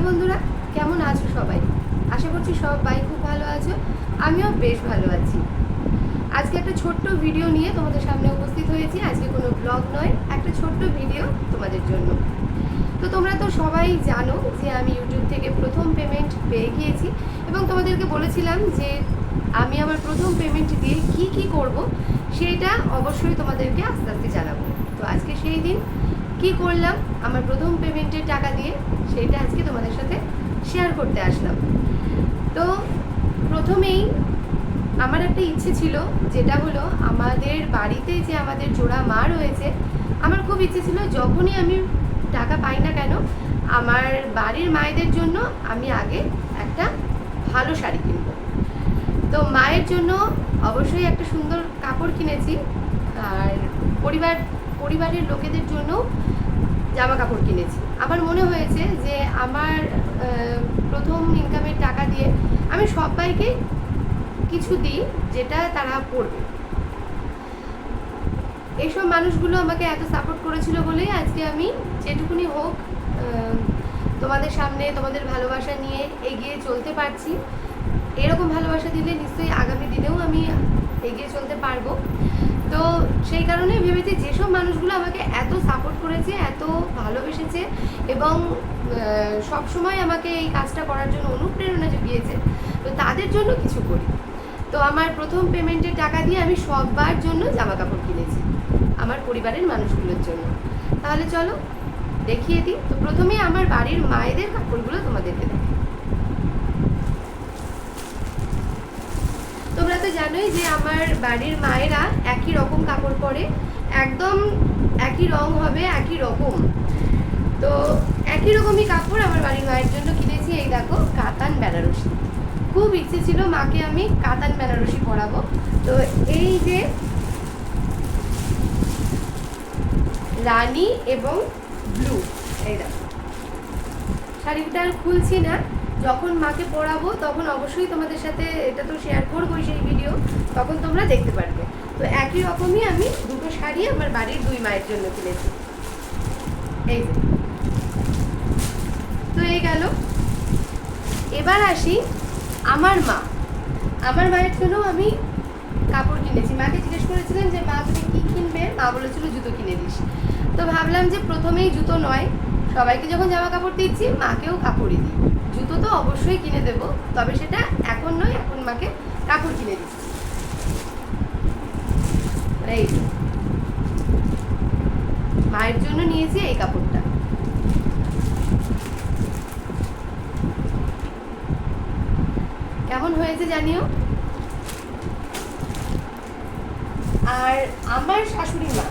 Hello বন্ধুরা, কেমন আছো সবাই? আশা করছি সবাই খুব ভালো আছো, আমিও বেশ ভালো আছি। আজকে একটা ছোট্ট ভিডিও নিয়ে তোমাদের সামনে উপস্থিত হয়েছি। আজকে কোনো ব্লগ নয়, একটা ছোট্ট ভিডিও তোমাদের জন্য। তো তোমরা তো সবাই জানো যে আমি ইউটিউব থেকে প্রথম পেমেন্ট পেয়ে গিয়েছি এবং তোমাদেরকে বলেছিলাম যে আমি আমার প্রথম পেমেন্ট দিয়ে কি কি করব, সেটা অবশ্যই তোমাদেরকে আস্তে আস্তে জানাব। তো আজকে সেই দিন কি করলাম? আমার প্রথম পেমেন্টের টাকা দিয়ে সেটা আজকে তোমাদের সাথে শেয়ার করতে আসলাম। তো প্রথমেই আমার একটা ইচ্ছে ছিল, যেটা হলো আমাদের বাড়িতে যে আমাদের জোড়া মা রয়েছে, আমার খুব ইচ্ছে ছিল যখনই আমি টাকা পাই না কেন, আমার বাড়ির মায়েদের জন্য আমি আগে একটা ভালো শাড়ি কিনব। তো মায়ের জন্য অবশ্যই একটা সুন্দর কাপড় কিনেছি, আর পরিবার পরিবারের লোকেদের জন্য জামা কাপড় কিনেছি। আমার মনে হয়েছে যে আমার প্রথম ইনকামের টাকা দিয়ে আমি সবাইকে কিছু দিই যেটা তারা পড়বে এইসব মানুষগুলো আমাকে এত সাপোর্ট করেছিল বলেই আজকে আমি যেটুকুনি হোক তোমাদের সামনে, তোমাদের ভালোবাসা নিয়ে এগিয়ে চলতে পারছি। এরকম ভালোবাসা দিলে নিশ্চয়ই আগামী দিনেও আমি এগিয়ে চলতে পারব তো সেই কারণে ভেবেছি যেসব মানুষগুলো আমাকে এত সাপোর্ট করেছে, এত ভালোবেসেছে এবং সব সময় আমাকে এই কাজটা করার জন্য অনুপ্রেরণা জুগিয়েছে, তো তাদের জন্য কিছু করি। তো আমার প্রথম পেমেন্টের টাকা দিয়ে আমি সবার জন্য জামা কাপড় কিনেছি, আমার পরিবারের মানুষগুলোর জন্য। তাহলে চলো, দেখিয়ে দিই। তো প্রথমে আমার বাড়ির মায়েদের কাপড়গুলো তোমাদেরকে দেখাই। তোমরা তো জানোই যে আমার বাড়ির মায়েরা একই রকম কাপড় পরে, একদম একই রং হবে, একই রকম। তো একই রকমই কাপড় আমার বাড়ির মায়ের জন্য কিনেছি, এই দেখো, কাতান বেনারসি। খুব ইচ্ছে ছিল মাকে আমি কাতান বেনারসি পরাবো। তো এই যে রানী এবং ব্লু, এই দেখো। শাড়িটা আর খুলছি না। যখন মাকে পরাবো তখন অবশ্যই তোমাদের সাথে এটা তো শেয়ার করবোই সেই ভিডিও তখন তোমরা দেখতে পারবে। তো একই রকমই আমি দুটো শাড়ি আমার বাড়ির দুই মায়ের জন্য কিনেছি। এই তো এই গেল। এবার আসি আমার মা। আমার মায়ের জন্য আমি কাপড় কিনেছি। মাকে জিজ্ঞেস করেছিলেন যে, মা, তুমি কী কিনবে? মা বলেছিল, জুতো কিনে দিস। তো ভাবলাম যে, প্রথমেই জুতো নয়। সবাইকে যখন জামা কাপড় দিচ্ছি, মাকেও কাপড়ই দিই। জুতো তো অবশ্যই কিনে দেবো। তবে সেটা এখন নয়, এখন মাকে কাপড় কিনে দিচ্ছি। এই মায়ের জন্য নিয়েছি এই কাপড়টা। কেমন হয়েছে জানিও? আর আমার শাশুড়ি মা,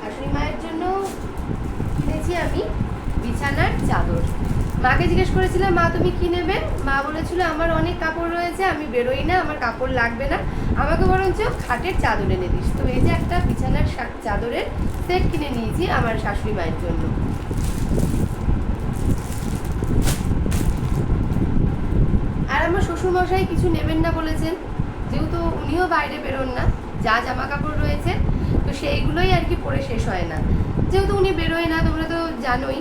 শাশুড়ি মায়ের জন্য কিনেছি আমি বিছানার চাদর। মাকে জিজ্ঞেস করেছিলাম, মা, তুমি কি নেবে? মা বলেছিল, আমার অনেক কাপড় রয়েছে, আমি বেরোই না, আমার কাপড় লাগবে না। আমাকে বরঞ্চ খাটের চাদর এনে দিস। তো এই যে একটা বিছানার চাদরের সেট কিনে নিয়েছি আমার শাশুড়ি মায়ের জন্য। আর আমার শ্বশুরমশাই কিছু নেবেন না বলেছেন, যেহেতু উনিও বাইরে বেরোন না, যা জামা কাপড় রয়েছে, তো সেইগুলোই আর কি পরে শেষ হয় না। যেহেতু উনি বেরোয় না, তোমরা তো জানোই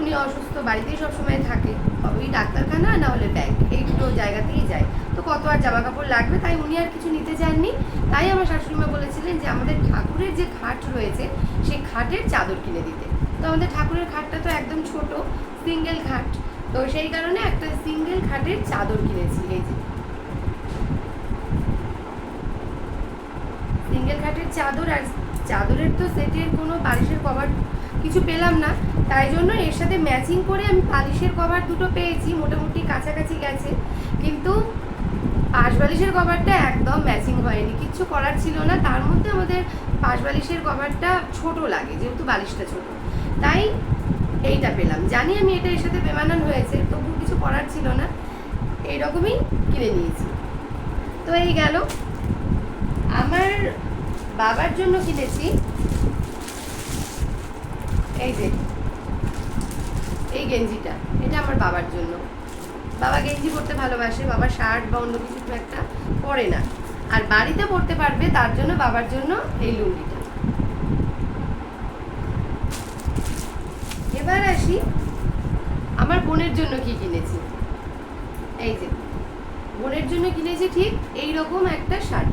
উনি অসুস্থ, বাড়িতেই সবসময় থাকে। ওই ডাক্তারখানা না হলে ব্যাংক এই দুটো জায়গাতেই যায়। তো কত আর জামা কাপড় লাগবে তাই উনি আর কিছু নিতে চাননি তাই আমার শাশুড়িমা বলেছিলেন যে আমাদের ঠাকুরের যে খাট রয়েছে, সেই খাটের চাদর কিনে দিতে। তো আমাদের ঠাকুরের খাটটা তো একদম ছোট সিঙ্গেল খাট। তো সেই কারণে একটা সিঙ্গেল খাটের চাদর কিনেছি, এই যে। সিঙ্গেল খাটের চাদর আর চাদরের তো সেটের কোনো বালিশের কভার কিছু পেলাম না। তাই জন্য এর সাথে ম্যাচিং করে আমি বালিশের কভার দুটো পেয়েছি, মোটামুটি কাছাকাছি গেছে। কিন্তু পাশ বালিশের কভারটা একদম ম্যাচিং হয়নি। কিচ্ছু করার ছিল না। তার মধ্যে আমাদের পাশ বালিশের কভারটা ছোট লাগে, যেহেতু বালিশটা ছোট। তাই এইটা পেলাম। জানি আমি এটা এর সাথে বেমানান হয়েছে তবু কিছু করার ছিল না। এইরকমই কিনে নিয়েছি। তো এই গেল। আমার বাবার জন্য কিনেছি। এই যে, এই গেঞ্জিটা, এটা আমার বাবার জন্য। বাবা গেঞ্জি পরতে ভালোবাসে বাবা শার্ট বা অন্য কিছু একটা পরে না। আর বাড়িতে পরতে পারবে, তার জন্য বাবার জন্য এই লুঙ্গিটা। এবার আসি, আমার বোনের জন্য কি কিনেছি? এই যে, বোনের জন্য কিনেছি ঠিক এই রকম একটা শাড়ি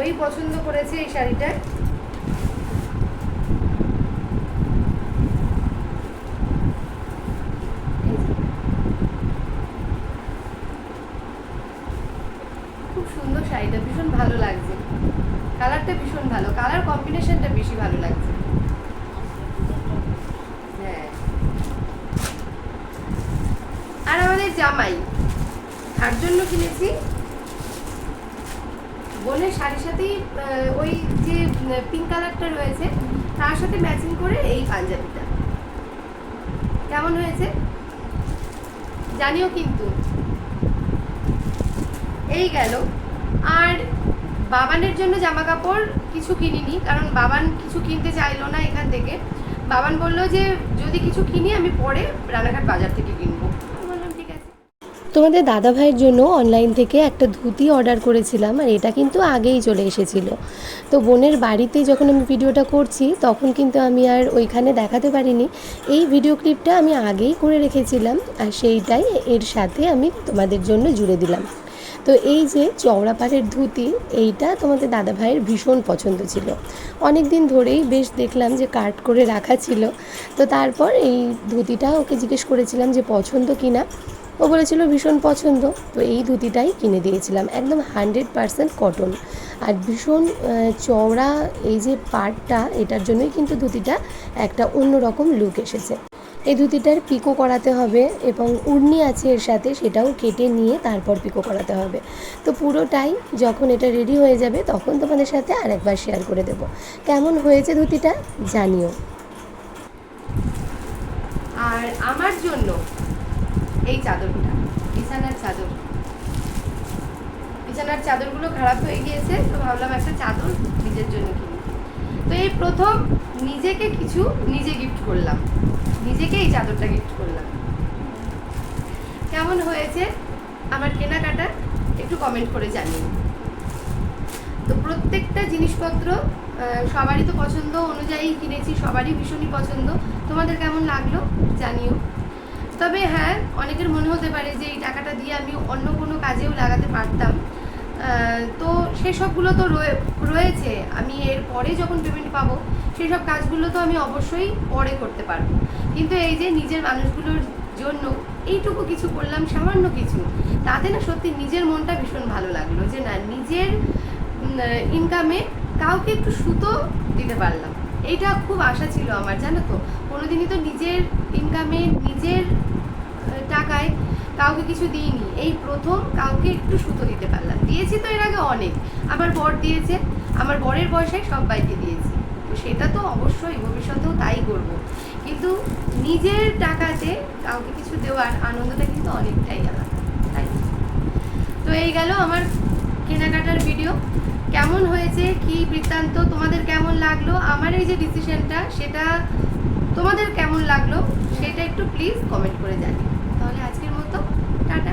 ওই পছন্দ করেছে এই শাড়িটা। খুব সুন্দর শাড়িটা, ভীষণ ভালো লাগছে। কালারটা ভীষণ ভালো, কালার কম্বিনেশনটা বেশি ভালো লাগছে। হ্যাঁ। আর আমাদের জামাই, তার জন্য কিনেছি বোনের শাড়ির সাথেই ওই যে পিঙ্ক কালারটা রয়েছে, তার সাথে ম্যাচিং করে এই পাঞ্জাবিটা। কেমন হয়েছে? জানিও কিন্তু। এই গেল। আর বাবানের জন্য জামা কাপড় কিছু কিনিনি, কারণ বাবান কিছু কিনতে চাইলো না এখান থেকে। বাবান বলল যে, যদি কিছু কিনি, আমি পরে রানাঘাট বাজার থেকে কিনবো আমি বললাম ঠিক আছে তোমাদের দাদা ভাইয়ের জন্য অনলাইন থেকে একটা ধুতি অর্ডার করেছিলাম আর এটা কিন্তু আগেই চলে এসেছিল। তো বোনের বাড়িতে যখন আমি ভিডিওটা করছি, তখন কিন্তু আমি আর ওইখানে দেখাতে পারিনি। এই ভিডিও ক্লিপটা আমি আগেই করে রেখেছিলাম আর সেইটাই এর সাথে আমি তোমাদের জন্য জুড়ে দিলাম। তো এই যে চওড়া পাড়ের ধুতি, এইটা তোমাদের দাদা ভাইয়ের ভীষণ পছন্দ ছিল। অনেক দিন ধরেই বেশ দেখলাম যে কাট করে রাখা ছিল। তো তারপর এই ধুতিটা ওকে জিজ্ঞেস করেছিলাম যে পছন্দ কিনা। ও বলেছিল ভীষণ পছন্দ, তো এই ধুতিটাই কিনে দিয়েছিলাম, একদম হান্ড্রেড পারসেন্ট কটন। আর ভীষণ চওড়া এই যে পাটটা এটার জন্যই কিন্তু ধুতিটা একটা অন্যরকম লুক এসেছে। এই ধুতিটার পিকো করাতে হবে এবং উর্নি আছে এর সাথে, সেটাও কেটে নিয়ে তারপর পিকো করাতে হবে। তো পুরোটাই যখন এটা রেডি হয়ে যাবে, তখন তোমাদের সাথে আরেকবার শেয়ার করে দেব। কেমন হয়েছে ধুতিটা? জানিও। আর আমার জন্য এই চাদরটা বিছানার চাদর। বিছানার চাদরগুলো খারাপ হয়ে গিয়েছে, তো ভাবলাম একটা চাদর নিজের জন্য কিনি। তো এই প্রথম নিজেকে কিছু নিজে গিফট করলাম। নিজেকে এই চাদরটা গিফট করলাম। কেমন হয়েছে? আমার কেনাকাটা একটু কমেন্ট করে জানিও। তো প্রত্যেকটা জিনিসপত্র সবারই তো পছন্দ অনুযায়ী কিনেছি, সবারই ভীষণই পছন্দ। তোমাদের কেমন লাগল জানিও। তবে হ্যাঁ অনেকের মনে হতে পারে যে এই টাকাটা দিয়ে আমি অন্য কোনো কাজেও লাগাতে পারতাম। তো সেসবগুলো তো রয়ে- রয়েছে। আমি এর পরে যখন পেমেন্ট পাবো সেই সব কাজগুলো তো আমি অবশ্যই পরে করতে পারব। কিন্তু এই যে নিজের মানুষগুলোর জন্য এইটুকু কিছু করলাম, সামান্য কিছু, তাতে না সত্যি নিজের মনটা ভীষণ ভালো লাগল যে না, নিজের ইনকামে কাউকে একটু সুতো দিতে পারলাম। এইটা খুব আশা ছিল আমার, জানো তো? কোনোদিনই তো নিজের ইনকামে নিজের টাকায় কাউকে কিছু দিইনি। এই প্রথম কাউকে একটু সুতো দিতে পারলাম। দিয়েছি তো এর আগে অনেক। আমার বর দিয়েছে, আমার বরের পয়সায় সব বাইকে দিয়েছি। তো সেটা তো অবশ্যই, ভবিষ্যতেও তাই করব। কিন্তু নিজের টাকাতে কাউকে কিছু দেওয়ার আনন্দটা কিন্তু অনেকটাই আলাদা, তাই তো এই গেল আমার কেনাকাটার ভিডিও কেমন হয়েছে, কি বৃত্তান্ত, তোমাদের কেমন লাগল, আমার এই যে ডিসিশনটা সেটা তোমাদের কেমন লাগল, সেটা একটু প্লিজ কমেন্ট করে জানি তাহলে আজকের মতো, টাটা।